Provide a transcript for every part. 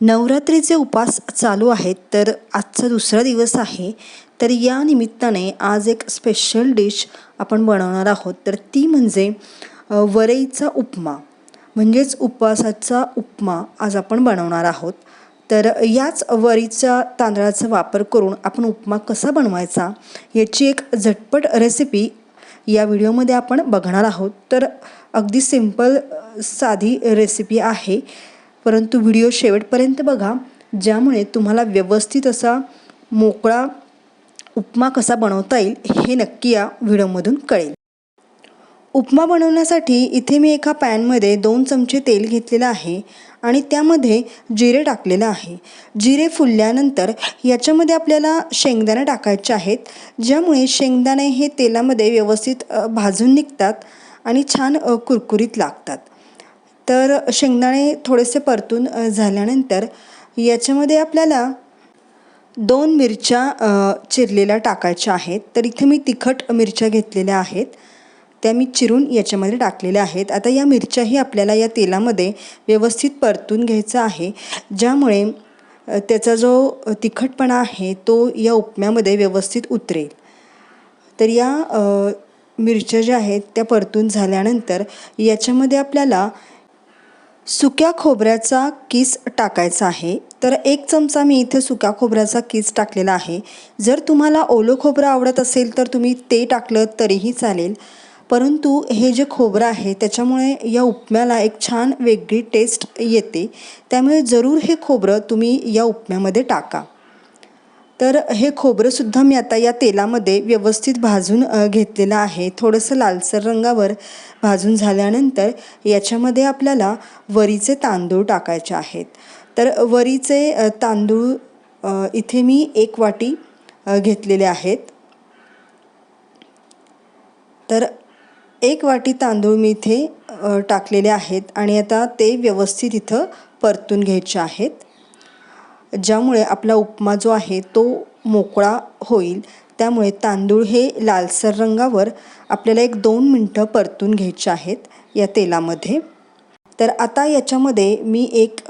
नवरात्रीचे उपास चालू आहेत तर आजचा दुसरा दिवस आहे. तर या निमित्ताने आज एक स्पेशल डिश आपण बनवणार आहोत. तर ती म्हणजे वरईचा उपमा. म्हणजेच उपवासाचा उपमा आज आपण बनवणार आहोत. तर याच वरीच्या तांदळाचा वापर करून आपण उपमा कसा बनवायचा याची एक झटपट रेसिपी या व्हिडिओमध्ये आपण बघणार आहोत. तर अगदी सिंपल साधी रेसिपी आहे. परंतु व्हिडिओ शेवटपर्यंत बघा ज्यामुळे तुम्हाला व्यवस्थित असा मोकळा उपमा कसा बनवता येईल हे नक्की या व्हिडिओमधून कळेल. उपमा बनवण्यासाठी इथे मी एका पॅनमध्ये दोन चमचे तेल घेतलेलं आहे आणि त्यामध्ये जिरे टाकलेलं आहे. जिरे फुलल्यानंतर याच्यामध्ये आपल्याला शेंगदाणे टाकायचे आहेत ज्यामुळे शेंगदाणे हे तेलामध्ये व्यवस्थित भाजून निघतात आणि छान कुरकुरीत लागतात. तर शेंगदाणे थोडेसे परतून झाल्यानंतर याच्यामध्ये आपल्याला दोन मिरच्या चिरलेल्या टाकायच्या आहेत. तर इथे मी तिखट मिरच्या घेतलेल्या आहेत. त्या मी चिरून याच्यामध्ये टाकलेल्या आहेत. आता या मिरच्याही आपल्याला या तेलामध्ये व्यवस्थित परतून घ्यायचा आहे. ज्यामुळे त्याचा जो तिखटपणा आहे तो या उपम्यामध्ये व्यवस्थित उतरेल. तर या मिरच्या ज्या आहेत त्या परतून झाल्यानंतर याच्यामध्ये आपल्याला सुक्या खोबऱ्याचा किस टाकायचा आहे तर एक चमचा मी इथे सुक्या खोबऱ्याचा किस टाकलेला आहे. जर तुम्हाला ओलं खोबरं आवडत असेल तर तुम्ही ते टाकलं तरीही चालेल. परंतु हे जे खोबरं आहे त्याच्यामुळे या उपम्याला एक छान वेगळी टेस्ट येते. त्यामुळे जरूर हे खोबरं तुम्ही या उपम्यामध्ये टाका. तर हे खोबरंसुद्धा मी आता या तेलामध्ये व्यवस्थित भाजून घेतलेलं आहे. थोडंसं लालसर रंगावर भाजून झाल्यानंतर याच्यामध्ये आपल्याला वरीचे तांदूळ टाकायचे आहेत. तर वरीचे तांदूळ इथे मी एक वाटी घेतलेले आहेत. तर एक वाटी तांदूळ मी इथे टाकलेले आहेत आणि आता ते व्यवस्थित इथं परतून घ्यायचे आहेत. ज्यामुळे आपला उपमा जो आहे तो मोकळा होईल. त्यामुळे तांदूळ हे लालसर रंगावर आपल्याला एक दोन मिनटं परतून घ्यायचे आहेत या तेलामध्ये. तर आता याच्यामध्ये मी एक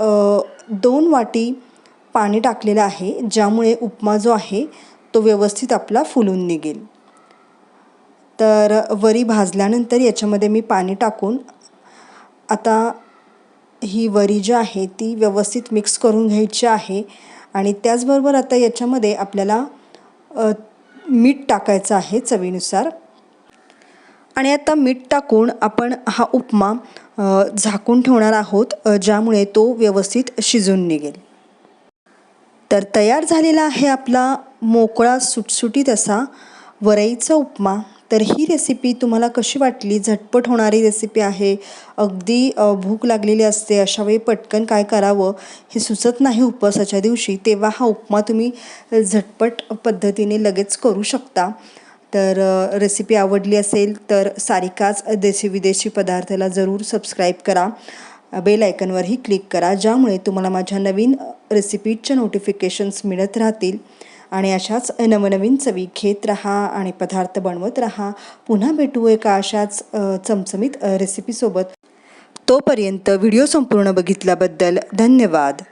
दोन वाटी पाणी टाकलेलं आहे ज्यामुळे उपमा जो आहे तो व्यवस्थित आपला फुलून निघेल. तर वरी भाजल्यानंतर याच्यामध्ये मी पाणी टाकून आता ही वरी जी आहे ती व्यवस्थित मिक्स करून घ्यायची आहे. आणि त्याचबरोबर आता याच्यामध्ये आपल्याला मीठ टाकायचं आहे चवीनुसार. आणि आता मीठ टाकून आपण हा उपमा झाकून ठेवणार आहोत ज्यामुळे तो व्यवस्थित शिजून निघेल. तर तयार झालेला आहे आपला मोकळा सुटसुटीत असा वरईचा उपमा. तर ही रेसिपी तुम्हाला कशी वाटली? झटपट होणारी रेसिपी आहे. अगदी भूक लागलेली असते. अशा वेळी पटकन काय करावं? हे सुचत नाही उपवासाच्या दिवशी. तेव्हा हा उपमा तुम्ही झटपट पद्धतीने लगेच करू शकता. तर रेसिपी आवडली असेल तर सारिकाच देशी विदेशी पदार्थाला जरूर सबस्क्राईब करा. बेल आयकनवरही क्लिक करा ज्यामुळे तुम्हाला माझ्या नवीन रेसिपीजच्या नोटिफिकेशन्स मिळत राहतील. आणि अशाच नवनवीन चवी घेत राहा आणि पदार्थ बनवत राहा. पुन्हा भेटू एका अशाच चमचमीत रेसिपीसोबत तोपर्यंत व्हिडिओ संपूर्ण बघितल्याबद्दल धन्यवाद.